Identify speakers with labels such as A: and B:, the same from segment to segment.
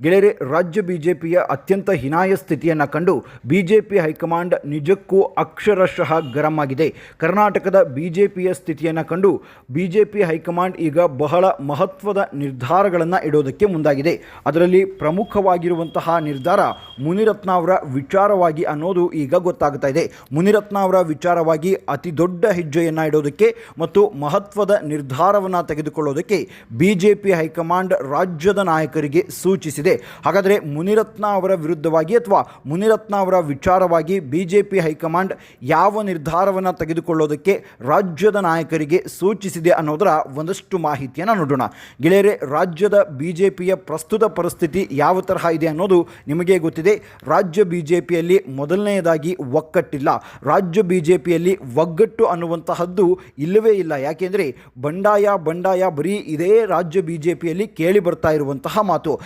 A: ಗೆಳೆಯರೆ, ರಾಜ್ಯ ಬಿಜೆಪಿಯ ಅತ್ಯಂತ ಹೀನಾಯ ಸ್ಥಿತಿಯನ್ನು ಕಂಡು ಬಿಜೆಪಿ ಹೈಕಮಾಂಡ್ ನಿಜಕ್ಕೂ ಅಕ್ಷರಶಃ ಗರಂ ಆಗಿದೆ. ಕರ್ನಾಟಕದ ಬಿಜೆಪಿಯ ಸ್ಥಿತಿಯನ್ನು ಕಂಡು ಬಿಜೆಪಿ ಹೈಕಮಾಂಡ್ ಈಗ ಬಹಳ ಮಹತ್ವದ ನಿರ್ಧಾರಗಳನ್ನು ಇಡೋದಕ್ಕೆ ಮುಂದಾಗಿದೆ. ಅದರಲ್ಲಿ ಪ್ರಮುಖವಾಗಿರುವಂತಹ ನಿರ್ಧಾರ ಮುನಿರತ್ನ ಅವರ ವಿಚಾರವಾಗಿ ಅನ್ನೋದು ಈಗ ಗೊತ್ತಾಗ್ತಾ ಇದೆ. ಮುನಿರತ್ನ ಅವರ ವಿಚಾರವಾಗಿ ಅತಿ ದೊಡ್ಡ ಹೆಜ್ಜೆಯನ್ನು ಇಡೋದಕ್ಕೆ ಮತ್ತು ಮಹತ್ವದ ನಿರ್ಧಾರವನ್ನು ತೆಗೆದುಕೊಳ್ಳೋದಕ್ಕೆ ಬಿಜೆಪಿ ಹೈಕಮಾಂಡ್ ರಾಜ್ಯದ ನಾಯಕರಿಗೆ ಸೂಚಿಸಿದೆ. ಹಾಗಾದರೆ ಮುನಿರತ್ನ ಅವರ ವಿರುದ್ಧವಾಗಿ ಅಥವಾ ಮುನಿರತ್ನ ಅವರ ವಿಚಾರವಾಗಿ ಬಿಜೆಪಿ ಹೈಕಮಾಂಡ್ ಯಾವ ನಿರ್ಧಾರವನ್ನು ತೆಗೆದುಕೊಳ್ಳೋದಕ್ಕೆ ರಾಜ್ಯದ ನಾಯಕರಿಗೆ ಸೂಚಿಸಿದೆ ಅನ್ನೋದರ ಒಂದಷ್ಟು ಮಾಹಿತಿಯನ್ನು ನೋಡೋಣ. ಗೆಳೆಯರೆ, ರಾಜ್ಯದ ಬಿಜೆಪಿಯ ಪ್ರಸ್ತುತ ಪರಿಸ್ಥಿತಿ ಯಾವ ತರಹ ಇದೆ ಅನ್ನೋದು ನಿಮಗೆ ಗೊತ್ತಿದೆ. ರಾಜ್ಯ ಬಿಜೆಪಿಯಲ್ಲಿ ಮೊದಲನೆಯದಾಗಿ ಒಕ್ಕಟ್ಟಿಲ್ಲ. ರಾಜ್ಯ ಬಿಜೆಪಿಯಲ್ಲಿ ಒಗ್ಗಟ್ಟು ಅನ್ನುವಂತಹದ್ದು ಇಲ್ಲವೇ ಇಲ್ಲ. ಯಾಕೆಂದರೆ ಬಂಡಾಯ ಬಂಡಾಯ ಬರೀ ಇದೇ ರಾಜ್ಯ ಬಿಜೆಪಿಯಲ್ಲಿ ಕೇಳಿ ಬರ್ತಾ ಇರುವಂತಹ ಮಾತು.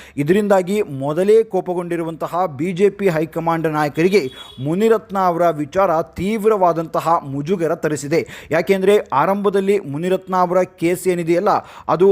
A: ಇದರಿಂದಾಗಿ ಮೊದಲೇ ಕೋಪಗೊಂಡಿರುವಂತಹ ಬಿಜೆಪಿ ಹೈಕಮಾಂಡ್ ನಾಯಕರಿಗೆ ಮುನಿರತ್ನ ಅವರ ವಿಚಾರ ತೀವ್ರವಾದಂತಹ ಮುಜುಗರ ತರಿಸಿದೆ. ಯಾಕೆಂದರೆ ಆರಂಭದಲ್ಲಿ ಮುನಿರತ್ನ ಅವರ ಕೇಸ್ ಏನಿದೆಯಲ್ಲ, ಅದು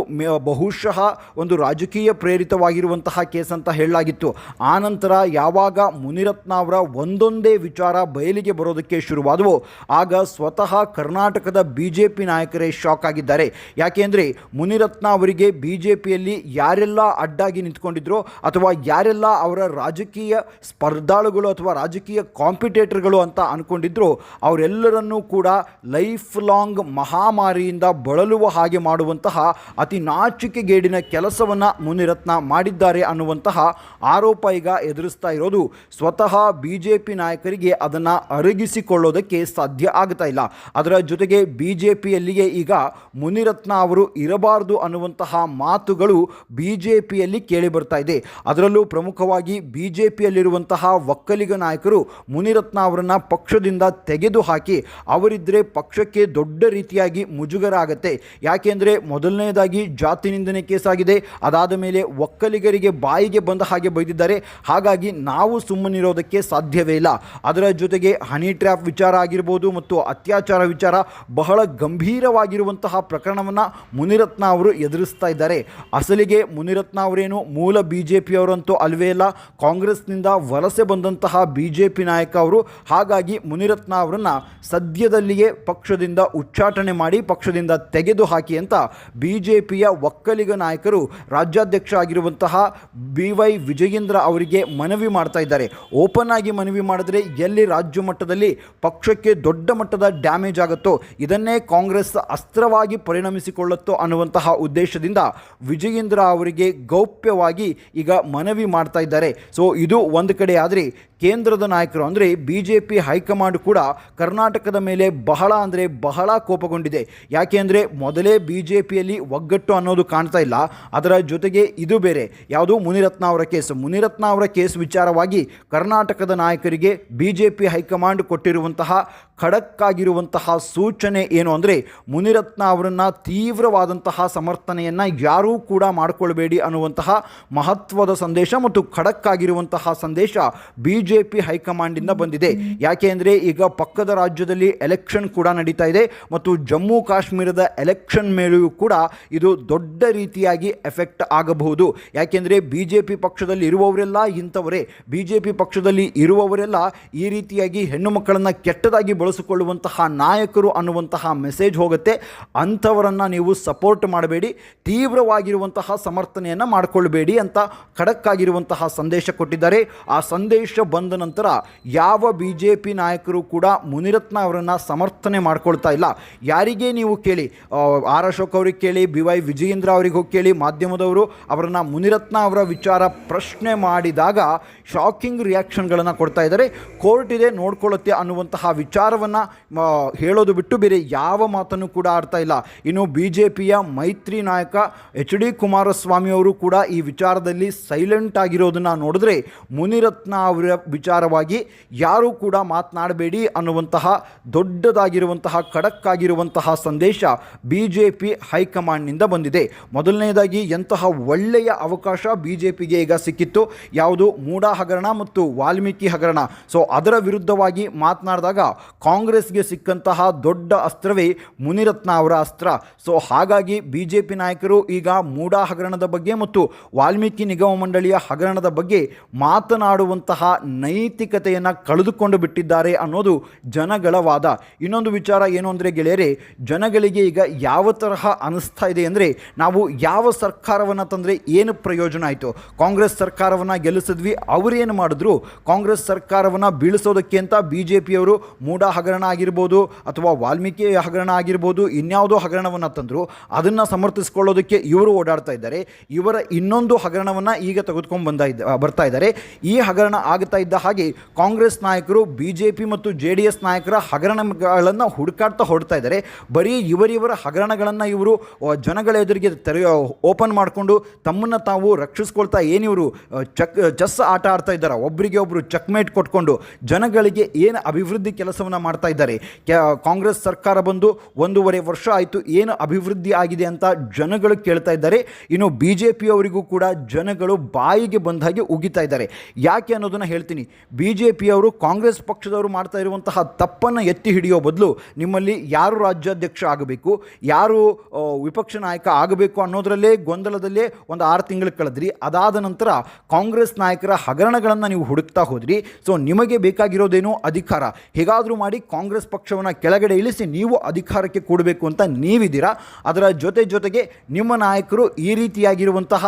A: ಬಹುಶಃ ಒಂದು ರಾಜಕೀಯ ಪ್ರೇರಿತವಾಗಿರುವಂತಹ ಕೇಸ್ ಅಂತ ಹೇಳಲಾಗಿತ್ತು. ಆನಂತರ ಯಾವಾಗ ಮುನಿರತ್ನ ಅವರ ಒಂದೊಂದೇ ವಿಚಾರ ಬಯಲಿಗೆ ಬರೋದಕ್ಕೆ ಶುರುವಾದವು, ಆಗ ಸ್ವತಃ ಕರ್ನಾಟಕದ ಬಿ ಜೆ ಪಿ ನಾಯಕರೇ ಶಾಕ್ ಆಗಿದ್ದಾರೆ. ಯಾಕೆಂದರೆ ಮುನಿರತ್ನ ಅವರಿಗೆ ಬಿ ಜೆ ಪಿಯಲ್ಲಿ ಯಾರೆಲ್ಲ ಅಡ್ಡಾಗಿ ನಿಂತ್ಕೊಂಡಿದ್ರೋ ಅಥವಾ ಯಾರೆಲ್ಲ ಅವರ ರಾಜಕೀಯ ಸ್ಪರ್ಧಾಳುಗಳು ಅಥವಾ ರಾಜಕೀಯ ಕಾಂಪಿಟೇಟರ್ಗಳು ಅಂತ ಅಂದ್ಕೊಂಡಿದ್ರು ಅವರೆಲ್ಲರನ್ನೂ ಕೂಡ ಲೈಫ್ ಲಾಂಗ್ ಮಹಾಮಾರಿಯಿಂದ ಬಳಲುವ ಹಾಗೆ ಮಾಡುವಂತಹ ಅತಿ ನಾಚಿಕೆಗೇಡಿನ ಕೆಲಸವನ್ನು ಮುನಿರತ್ನ ಮಾಡಿದ್ದಾರೆ ಅನ್ನುವಂತಹ ಆರೋಪ ಈಗ ಎದುರಿಸ್ತಾ ಇರೋದು. ಸ್ವತಃ ಬಿ ಜೆ ಪಿ ನಾಯಕರಿಗೆ ಅದನ್ನು ಅರಗಿಸಿಕೊಳ್ಳೋದಕ್ಕೆ ಸಾಧ್ಯ ಆಗ್ತಾ ಇಲ್ಲ. ಅದರ ಜೊತೆಗೆ ಬಿ ಜೆ ಪಿಯಲ್ಲಿಯೇ ಈಗ ಮುನಿರತ್ನ ಅವರು ಇರಬಾರದು ಅನ್ನುವಂತಹ ಮಾತುಗಳು ಬಿ ಜೆ ಪಿಯಲ್ಲಿ ಕೇಳಿ ಬರ್ತಾ ಅದರಲ್ಲೂ ಪ್ರಮುಖವಾಗಿ ಬಿ ಜೆ ಪಿಯಲ್ಲಿರುವಂತಹ ಒಕ್ಕಲಿಗ ನಾಯಕರು ಮುನಿರತ್ನ ಅವರನ್ನು ಪಕ್ಷದಿಂದ ತೆಗೆದುಹಾಕಿ ಅವರಿದ್ದರೆ ಪಕ್ಷಕ್ಕೆ ದೊಡ್ಡ ರೀತಿಯಾಗಿ ಮುಜುಗರ ಆಗುತ್ತೆ ಯಾಕೆಂದರೆ ಮೊದಲನೇದಾಗಿ ಜಾತಿ ನಿಂದನೆ ಕೇಸಾಗಿದೆ. ಅದಾದ ಮೇಲೆ ಒಕ್ಕಲಿಗರಿಗೆ ಬಾಯಿಗೆ ಬಂದ ಹಾಗೆ ಬೈದಿದ್ದಾರೆ. ಹಾಗಾಗಿ ನಾವು ಸುಮ್ಮನಿರೋದಕ್ಕೆ ಸಾಧ್ಯವೇ ಇಲ್ಲ. ಅದರ ಜೊತೆಗೆ ಹನಿ ಟ್ರ್ಯಾಪ್ ವಿಚಾರ ಆಗಿರ್ಬೋದು ಮತ್ತು ಅತ್ಯಾಚಾರ ವಿಚಾರ ಬಹಳ ಗಂಭೀರವಾಗಿರುವಂತಹ ಪ್ರಕರಣವನ್ನು ಮುನಿರತ್ನ ಅವರು ಎದುರಿಸ್ತಾ ಇದ್ದಾರೆ. ಅಸಲಿಗೆ ಮುನಿರತ್ನ ಅವರೇನು ಮೂಲ ಬಿ ಜೆ ಪಿಯವರಂತೂ ಅಲ್ವೇ ಇಲ್ಲ. ಕಾಂಗ್ರೆಸ್ನಿಂದ ವಲಸೆ ಬಂದಂತಹ ಬಿ ಜೆ ಪಿ ನಾಯಕ ಅವರು ಹಾಗಾಗಿ ಮುನಿರತ್ನ ಅವರನ್ನು ಸದ್ಯದಲ್ಲಿಯೇ ಪಕ್ಷದಿಂದ ಉಚ್ಚಾಟನೆ ಮಾಡಿ, ಪಕ್ಷದಿಂದ ತೆಗೆದು ಹಾಕಿ ಅಂತ ಬಿ ಜೆ ಪಿಯ ಒಕ್ಕಲಿಗ ನಾಯಕರು ರಾಜ್ಯಾಧ್ಯಕ್ಷ ಆಗಿರುವಂತಹ ಬಿ ವೈ ವಿಜಯೇಂದ್ರ ಅವರಿಗೆ ಮನವಿ ಮಾಡ್ತಾ ಇದ್ದಾರೆ. ಓಪನ್ ಆಗಿ ಮನವಿ ಮಾಡಿದ್ರೆ ಎಲ್ಲಿ ರಾಜ್ಯ ಮಟ್ಟದಲ್ಲಿ ಪಕ್ಷಕ್ಕೆ ದೊಡ್ಡ ಮಟ್ಟದ ಡ್ಯಾಮೇಜ್ ಆಗುತ್ತೋ, ಇದನ್ನೇ ಕಾಂಗ್ರೆಸ್ ಅಸ್ತ್ರವಾಗಿ ಪರಿಣಮಿಸಿಕೊಳ್ಳುತ್ತೋ ಅನ್ನುವಂತಹ ಉದ್ದೇಶದಿಂದ ವಿಜಯೇಂದ್ರ ಅವರಿಗೆ ಗೌಪ್ಯವಾಗಿ ಈಗ ಮನವಿ ಮಾಡ್ತಾ ಇದ್ದಾರೆ. ಸೊ ಇದು ಒಂದು ಕಡೆ ಆದರೆ ಕೇಂದ್ರದ ನಾಯಕರು, ಅಂದರೆ ಬಿ ಜೆ ಪಿ ಹೈಕಮಾಂಡ್ ಕೂಡ ಕರ್ನಾಟಕದ ಮೇಲೆ ಬಹಳ ಅಂದರೆ ಬಹಳ ಕೋಪಗೊಂಡಿದೆ. ಯಾಕೆ ಅಂದರೆ ಮೊದಲೇ ಬಿ ಜೆ ಪಿಯಲ್ಲಿ ಒಗ್ಗಟ್ಟು ಅನ್ನೋದು ಕಾಣ್ತಾ ಇಲ್ಲ. ಅದರ ಜೊತೆಗೆ ಇದು ಬೇರೆ. ಯಾವುದು? ಮುನಿರತ್ನ ಅವರ ಕೇಸ್. ಮುನಿರತ್ನ ಅವರ ಕೇಸ್ ವಿಚಾರವಾಗಿ ಕರ್ನಾಟಕದ ನಾಯಕರಿಗೆ ಬಿ ಜೆ ಪಿ ಹೈಕಮಾಂಡ್ ಕೊಟ್ಟಿರುವಂತಹ ಖಡಕ್ಕಾಗಿರುವಂತಹ ಸೂಚನೆ ಏನು ಅಂದರೆ ಮುನಿರತ್ನ ಅವರನ್ನು ತೀವ್ರವಾದಂತಹ ಸಮರ್ಥನೆಯನ್ನು ಯಾರೂ ಕೂಡ ಮಾಡಿಕೊಳ್ಬೇಡಿ ಅನ್ನುವಂತಹ ಮಹತ್ವದ ಸಂದೇಶ ಮತ್ತು ಖಡಕ್ ಆಗಿರುವಂತಹ ಸಂದೇಶ ಬಿ ಜೆ ಪಿ ಹೈಕಮಾಂಡಿಂದ ಬಂದಿದೆ. ಯಾಕೆ ಅಂದರೆ ಈಗ ಪಕ್ಕದ ರಾಜ್ಯದಲ್ಲಿ ಎಲೆಕ್ಷನ್ ಕೂಡ ನಡೀತಾ ಇದೆ ಮತ್ತು ಜಮ್ಮು ಕಾಶ್ಮೀರದ ಎಲೆಕ್ಷನ್ ಮೇಲೆಯೂ ಕೂಡ ಇದು ದೊಡ್ಡ ರೀತಿಯಾಗಿ ಎಫೆಕ್ಟ್ ಆಗಬಹುದು. ಯಾಕೆಂದರೆ ಬಿ ಜೆ ಪಿ ಪಕ್ಷದಲ್ಲಿ ಇರುವವರೆಲ್ಲ ಇಂಥವರೇ. ಬಿ ಜೆ ಪಿ ಪಕ್ಷದಲ್ಲಿ ಇರುವವರೆಲ್ಲ ಈ ರೀತಿಯಾಗಿ ಹೆಣ್ಣು ಮಕ್ಕಳನ್ನು ಕೆಟ್ಟದಾಗಿ ಬಳಸಿಕೊಳ್ಳುವಂತಹ ನಾಯಕರು ಅನ್ನುವಂತಹ ಮೆಸೇಜ್ ಹೋಗುತ್ತೆ. ಅಂಥವರನ್ನು ನೀವು ಸಪೋರ್ಟ್ ಮಾಡಬೇಡಿ. ತೀವ್ರವಾಗಿರುವಂತಹ ಸಮರ್ಥನೆಯನ್ನು ಮಾಡಿಕೊಳ್ಬೇಡಿ ಅಂತ ಖಡಕ್ ಆಗಿರುವಂತಹ ಸಂದೇಶ ಕೊಟ್ಟಿದ್ದಾರೆ. ಆ ಸಂದೇಶ ಬಂದ ನಂತರ ಯಾವ ಬಿ ಜೆ ಪಿ ನಾಯಕರು ಕೂಡ ಮುನಿರತ್ನ ಅವರನ್ನು ಸಮರ್ಥನೆ ಮಾಡ್ಕೊಳ್ತಾ ಇಲ್ಲ. ಯಾರಿಗೆ ನೀವು ಕೇಳಿ? ಆರ್ ಅಶೋಕ್ ಅವ್ರಿಗೆ ಕೇಳಿ, ಬಿ ವೈ ವಿಜಯೇಂದ್ರ ಅವರಿಗೆ ಹೋಗಿ ಕೇಳಿ, ಮಾಧ್ಯಮದವರು ಅವರನ್ನು ಮುನಿರತ್ನ ಅವರ ವಿಚಾರ ಪ್ರಶ್ನೆ ಮಾಡಿದಾಗ ಶಾಕಿಂಗ್ ರಿಯಾಕ್ಷನ್ಗಳನ್ನು ಕೊಡ್ತಾ ಇದ್ದಾರೆ. ಕೋರ್ಟ್ ಇದೆ, ನೋಡ್ಕೊಳ್ಳುತ್ತೆ ಅನ್ನುವಂತಹ ವಿಚಾರವನ್ನು ಹೇಳೋದು ಬಿಟ್ಟು ಬೇರೆ ಯಾವ ಮಾತನ್ನು ಕೂಡ ಆಡ್ತಾ ಇಲ್ಲ. ಇನ್ನು ಬಿ ಜೆ ಪಿಯ ಮೈತ್ರಿ ನಾಯಕ ಎಚ್ ಡಿ ಕುಮಾರಸ್ವಾಮಿ ಅವರು ಕೂಡ ಈ ವಿಚಾರದಲ್ಲಿ ಜಾಗದಲ್ಲಿ ಸೈಲೆಂಟ್ ಆಗಿರೋದನ್ನು ನೋಡಿದ್ರೆ ಮುನಿರತ್ನ ಅವರ ವಿಚಾರವಾಗಿ ಯಾರೂ ಕೂಡ ಮಾತನಾಡಬೇಡಿ ಅನ್ನುವಂತಹ ದೊಡ್ಡದಾಗಿರುವಂತಹ ಖಡಕ್ ಆಗಿರುವಂತಹ ಸಂದೇಶ ಬಿ ಜೆ ಪಿ ಹೈಕಮಾಂಡ್ನಿಂದ ಬಂದಿದೆ. ಮೊದಲನೇದಾಗಿ ಎಂತಹ ಒಳ್ಳೆಯ ಅವಕಾಶ ಬಿ ಜೆ ಪಿಗೆ ಈಗ ಸಿಕ್ಕಿತ್ತು. ಯಾವುದು ಮೂಡಾ ಹಗರಣ ಮತ್ತು ವಾಲ್ಮೀಕಿ ಹಗರಣ. ಸೊ ಅದರ ವಿರುದ್ಧವಾಗಿ ಮಾತನಾಡಿದಾಗ ಕಾಂಗ್ರೆಸ್ಗೆ ಸಿಕ್ಕಂತಹ ದೊಡ್ಡ ಅಸ್ತ್ರವೇ ಮುನಿರತ್ನ ಅವರ ಅಸ್ತ್ರ. ಸೊ ಹಾಗಾಗಿ ಬಿ ಜೆ ಪಿ ನಾಯಕರು ಈಗ ಮೂಡಾ ಹಗರಣದ ಬಗ್ಗೆ ಮತ್ತು ವಾಲ್ಮೀಕಿ ನಿಗಮ ಮಂಡಳಿಯ ಹಗರಣದ ಬಗ್ಗೆ ಮಾತನಾಡುವಂತಹ ನೈತಿಕತೆಯನ್ನು ಕಳೆದುಕೊಂಡು ಬಿಟ್ಟಿದ್ದಾರೆ ಅನ್ನೋದು ಜನಗಳ ವಾದ ಇನ್ನೊಂದು ವಿಚಾರ ಏನು ಅಂದರೆ ಗೆಳೆಯರೆ, ಜನಗಳಿಗೆ ಈಗ ಯಾವ ತರಹ ಅನಿಸ್ತಾ ಇದೆ ಅಂದರೆ ನಾವು ಯಾವ ಸರ್ಕಾರವನ್ನು ತಂದರೆ ಏನು ಪ್ರಯೋಜನ ಆಯಿತು? ಕಾಂಗ್ರೆಸ್ ಸರ್ಕಾರವನ್ನು ಗೆಲ್ಲಿಸಿದ್ವಿ ಅವರೇನು ಮಾಡಿದ್ರು? ಕಾಂಗ್ರೆಸ್ ಸರ್ಕಾರವನ್ನು ಬೀಳಿಸೋದಕ್ಕೆ ಅಂತ ಬಿ ಜೆ ಪಿಯವರು ಮೂಡ ಹಗರಣ ಆಗಿರ್ಬೋದು ಅಥವಾ ವಾಲ್ಮೀಕಿ ಹಗರಣ ಆಗಿರ್ಬೋದು, ಇನ್ಯಾವುದೋ ಹಗರಣವನ್ನು ತಂದರು, ಅದನ್ನು ಸಮರ್ಥಿಸ್ಕೊಳ್ಳೋದಕ್ಕೆ ಇವರು ಓಡಾಡ್ತಾ ಇದ್ದಾರೆ. ಇವರ ಇನ್ನೊಂದು ಹಗರಣವನ್ನು ಈಗ ತೆಗೆದುಕೊಂಡು ಬಂದ ಬರ್ತಾ ಇದ್ದಾರೆ. ಈ ಹಗರಣ ಆಗ್ತಾ ಇದ್ದ ಹಾಗೆ ಕಾಂಗ್ರೆಸ್ ನಾಯಕರು ಬಿ ಜೆ ಪಿ ಮತ್ತು ಜೆ ಡಿ ಎಸ್ ನಾಯಕರ ಹಗರಣಗಳನ್ನು ಹುಡುಕಾಡ್ತಾ ಹೊಡ್ತಾ ಇದ್ದಾರೆ. ಬರೀ ಇವರಿವರ ಹಗರಣಗಳನ್ನು ಇವರು ಜನಗಳ ಎದುರಿಗೆ ತೆರೆ ಓಪನ್ ಮಾಡಿಕೊಂಡು ತಮ್ಮನ್ನು ತಾವು ರಕ್ಷಿಸ್ಕೊಳ್ತಾ ಏನಿವರು ಚಕ್, ಚೆಸ್ ಆಟ ಆಡ್ತಾ ಇದ್ದಾರೆ? ಒಬ್ಬರಿಗೆ ಒಬ್ಬರು ಚೆಕ್ಮೇಟ್ ಕೊಟ್ಕೊಂಡು ಜನಗಳಿಗೆ ಏನು ಅಭಿವೃದ್ಧಿ ಕೆಲಸವನ್ನು ಮಾಡ್ತಾ ಇದ್ದಾರೆ? ಕಾಂಗ್ರೆಸ್ ಸರ್ಕಾರ ಬಂದು ಒಂದೂವರೆ ವರ್ಷ ಆಯಿತು, ಏನು ಅಭಿವೃದ್ಧಿ ಆಗಿದೆ ಅಂತ ಜನಗಳು ಕೇಳ್ತಾ ಇದ್ದಾರೆ. ಇನ್ನು ಬಿ ಜೆ ಪಿಯವರಿಗೂ ಕೂಡ ಜನಗಳು ಬಾಯಿಗೆ ಬಂದ ಹಾಗೆ ಉಗಿತಾ ಇದ್ದಾರೆ. ಯಾಕೆ ಅನ್ನೋದನ್ನು ಹೇಳ್ತೀನಿ. ಬಿ ಜೆ ಪಿಯವರು ಕಾಂಗ್ರೆಸ್ ಪಕ್ಷದವರು ಮಾಡ್ತಾ ಇರುವಂತಹ ತಪ್ಪನ್ನು ಎತ್ತಿ ಹಿಡಿಯೋ ಬದಲು ನಿಮ್ಮಲ್ಲಿ ಯಾರು ರಾಜ್ಯಾಧ್ಯಕ್ಷ ಆಗಬೇಕು, ಯಾರು ವಿಪಕ್ಷ ನಾಯಕ ಆಗಬೇಕು ಅನ್ನೋದರಲ್ಲೇ ಗೊಂದಲದಲ್ಲೇ ಒಂದು ಆರು ತಿಂಗಳು ಕಳೆದ್ರಿ. ಅದಾದ ನಂತರ ಕಾಂಗ್ರೆಸ್ ನಾಯಕರ ಹಗರಣಗಳನ್ನು ನೀವು ಹುಡುಕ್ತಾ ಹೋದ್ರಿ. ಸೊ, ನಿಮಗೆ ಬೇಕಾಗಿರೋದೇನು ಅಧಿಕಾರ. ಹೇಗಾದರೂ ಮಾಡಿ ಕಾಂಗ್ರೆಸ್ ಪಕ್ಷವನ್ನು ಕೆಳಗಡೆ ಇಳಿಸಿ ನೀವು ಅಧಿಕಾರಕ್ಕೆ ಕೊಡಬೇಕು ಅಂತ ನೀವಿದ್ದೀರಾ. ಅದರ ಜೊತೆ ಜೊತೆಗೆ ನಿಮ್ಮ ನಾಯಕರು ಈ ರೀತಿಯಾಗಿರುವಂತಹ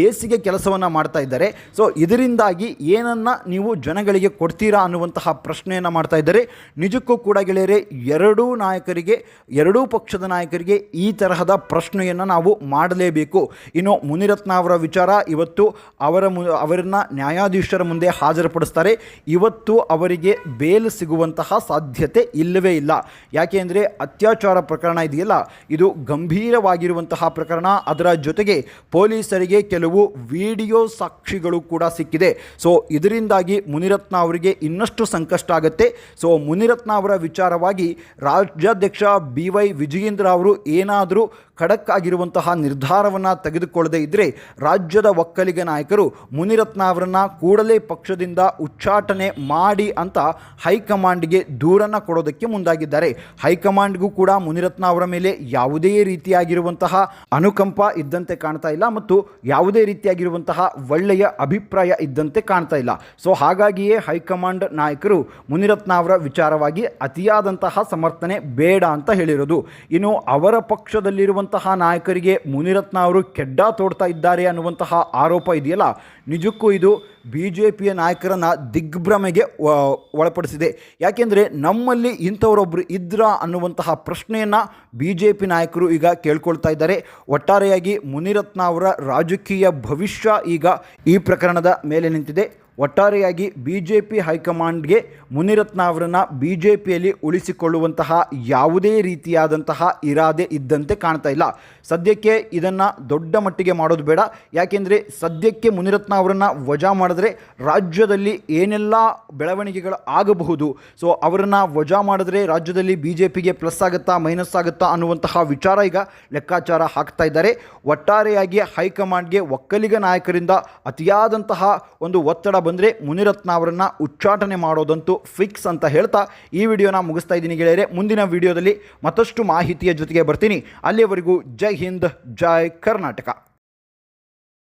A: ಹೇಸಿಗೆ ಕೆಲಸವನ್ನು ಮಾಡ್ತಾ ಇದ್ದಾರೆ. ಸೊ ಇದರಿಂದಾಗಿ ಏನನ್ನು ನೀವು ಜನಗಳಿಗೆ ಕೊಡ್ತೀರಾ ಅನ್ನುವಂತಹ ಪ್ರಶ್ನೆಯನ್ನು ಮಾಡ್ತಾ ಇದ್ದಾರೆ. ನಿಜಕ್ಕೂ ಕೂಡ ಗೆಳೆಯರೆ, ಎರಡೂ ನಾಯಕರಿಗೆ, ಎರಡೂ ಪಕ್ಷದ ನಾಯಕರಿಗೆ ಈ ತರಹದ ಪ್ರಶ್ನೆಯನ್ನು ನಾವು ಮಾಡಲೇಬೇಕು. ಇನ್ನು ಮುನಿರತ್ನ ಅವರ ವಿಚಾರ, ಇವತ್ತು ಅವರ ಮು, ಅವರನ್ನು ನ್ಯಾಯಾಧೀಶರ ಮುಂದೆ ಹಾಜರುಪಡಿಸ್ತಾರೆ. ಇವತ್ತು ಅವರಿಗೆ ಬೇಲ್ ಸಿಗುವಂತಹ ಸಾಧ್ಯತೆ ಇಲ್ಲವೇ ಇಲ್ಲ. ಯಾಕೆ ಅಂದರೆ ಅತ್ಯಾಚಾರ ಪ್ರಕರಣ ಇದೆಯಲ್ಲ, ಇದು ಗಂಭೀರವಾಗಿರುವಂತಹ ಪ್ರಕರಣ. ಅದರ ಜೊತೆಗೆ ಪೊಲೀಸರಿಗೆ ಕೆಲವು ವಿಡಿಯೋ ಸಾಕ್ಷಿಗಳು ಕೂಡ ಸಿಕ್ಕಿದೆ. ಸೊ ಇದರಿಂದಾಗಿ ಮುನಿರತ್ನ ಅವರಿಗೆ ಇನ್ನಷ್ಟು ಸಂಕಷ್ಟ ಆಗುತ್ತೆ ಸೊ ಮುನಿರತ್ನ ಅವರ ವಿಚಾರವಾಗಿ ರಾಜ್ಯಾಧ್ಯಕ್ಷ ಬಿ ವೈ ವಿಜಯೇಂದ್ರ ಅವರು ಏನಾದರೂ ಖಡಕ್ ಆಗಿರುವಂತಹ ನಿರ್ಧಾರವನ್ನು ತೆಗೆದುಕೊಳ್ಳದೆ ಇದ್ದರೆ ರಾಜ್ಯದ ಒಕ್ಕಲಿಗ ನಾಯಕರು ಮುನಿರತ್ನ ಅವರನ್ನು ಕೂಡಲೇ ಪಕ್ಷದಿಂದ ಉಚ್ಚಾಟನೆ ಮಾಡಿ ಅಂತ ಹೈಕಮಾಂಡ್ಗೆ ದೂರನ್ನು ಕೊಡೋದಕ್ಕೆ ಮುಂದಾಗಿದ್ದಾರೆ. ಹೈಕಮಾಂಡ್ಗೂ ಕೂಡ ಮುನಿರತ್ನ ಅವರ ಮೇಲೆ ಯಾವುದೇ ರೀತಿಯಾಗಿರುವಂತಹ ಅನುಕಂಪ ಇದ್ದಂತೆ ಕಾಣ್ತಾ ಇಲ್ಲ ಮತ್ತು ಯಾವುದೇ ರೀತಿಯಾಗಿರುವಂತಹ ಒಳ್ಳೆಯ ಅಭಿಪ್ರಾಯ ಇದ್ದಂತೆ ಕಾಣ್ತಾ ಇಲ್ಲ. ಸೊ, ಹಾಗಾಗಿಯೇ ಹೈಕಮಾಂಡ್ ನಾಯಕರು ಮುನಿರತ್ನ ಅವರ ವಿಚಾರವಾಗಿ ಅತಿಯಾದಂತಹ ಸಮರ್ಥನೆ ಬೇಡ ಅಂತ ಹೇಳಿರೋದು. ಇನ್ನು ಅವರ ಪಕ್ಷದಲ್ಲಿರುವಂತಹ ನಾಯಕರಿಗೆ ಮುನಿರತ್ನ ಅವರು ಕೆಡ್ಡ ತೋಡ್ತಾ ಇದ್ದಾರೆ ಅನ್ನುವಂತಹ ಆರೋಪ ಇದೆಯಲ್ಲ? ನಿಜಕ್ಕೂ ಇದು ಬಿ ಜೆ ಪಿಯ ನಾಯಕರನ್ನು ದಿಗ್ಭ್ರಮೆಗೆ ಒಳಪಡಿಸಿದೆ. ಯಾಕೆಂದರೆ ನಮ್ಮಲ್ಲಿ ಇಂಥವರೊಬ್ಬರು ಇದ್ರಾ ಅನ್ನುವಂತಹ ಪ್ರಶ್ನೆಯನ್ನು ಬಿ ಜೆ ಪಿ ನಾಯಕರು ಈಗ ಕೇಳ್ಕೊಳ್ತಾ ಇದ್ದಾರೆ. ಒಟ್ಟಾರೆಯಾಗಿ ಮುನಿರತ್ನ ಅವರ ರಾಜಕೀಯ ಭವಿಷ್ಯ ಈಗ ಈ ಪ್ರಕರಣದ ಮೇಲೆ ನಿಂತಿದೆ. ಒಟ್ಟಾರೆಯಾಗಿ ಬಿ ಜೆ ಪಿ ಹೈಕಮಾಂಡ್ಗೆ ಮುನಿರತ್ನ ಅವರನ್ನು ಬಿ ಜೆ ಪಿಯಲ್ಲಿ ಉಳಿಸಿಕೊಳ್ಳುವಂತಹ ಯಾವುದೇ ರೀತಿಯಾದಂತಹ ಇರಾದೆ ಇದ್ದಂತೆ ಕಾಣ್ತಾ ಇಲ್ಲ. ಸದ್ಯಕ್ಕೆ ಇದನ್ನು ದೊಡ್ಡ ಮಟ್ಟಿಗೆ ಮಾಡೋದು ಬೇಡ. ಯಾಕೆಂದರೆ ಸದ್ಯಕ್ಕೆ ಮುನಿರತ್ನ ಅವರನ್ನು ವಜಾ ಮಾಡಿದ್ರೆ ರಾಜ್ಯದಲ್ಲಿ ಏನೆಲ್ಲ ಬೆಳವಣಿಗೆಗಳು ಆಗಬಹುದು. ಸೊ, ಅವರನ್ನು ವಜಾ ಮಾಡಿದ್ರೆ ರಾಜ್ಯದಲ್ಲಿ ಬಿ ಜೆ ಪಿಗೆ ಪ್ಲಸ್ ಆಗುತ್ತಾ ಮೈನಸ್ ಆಗುತ್ತಾ ಅನ್ನುವಂತಹ ವಿಚಾರ ಈಗ ಲೆಕ್ಕಾಚಾರ ಹಾಕ್ತಾ ಇದ್ದಾರೆ. ಒಟ್ಟಾರೆಯಾಗಿ ಹೈಕಮಾಂಡ್ಗೆ ಒಕ್ಕಲಿಗ ನಾಯಕರಿಂದ ಅತಿಯಾದಂತಹ ಒಂದು ಒತ್ತಡ ಬಂದರೆ ಮುನಿರತ್ನ ಅವರನ್ನು ಉಚ್ಚಾಟನೆ ಮಾಡೋದಂತೂ ಫಿಕ್ಸ್ ಅಂತ ಹೇಳ್ತಾ ಈ ವಿಡಿಯೋನ ಮುಗಿಸ್ತಾ ಇದ್ದೀನಿ ಗೆಳೆಯರೆ. ಮುಂದಿನ ವಿಡಿಯೋದಲ್ಲಿ ಮತ್ತಷ್ಟು ಮಾಹಿತಿಯ ಜೊತೆಗೆ ಬರ್ತೀನಿ. ಅಲ್ಲಿಯವರೆಗೂ ಜೈ ಹಿಂದ್, ಜೈ ಕರ್ನಾಟಕ.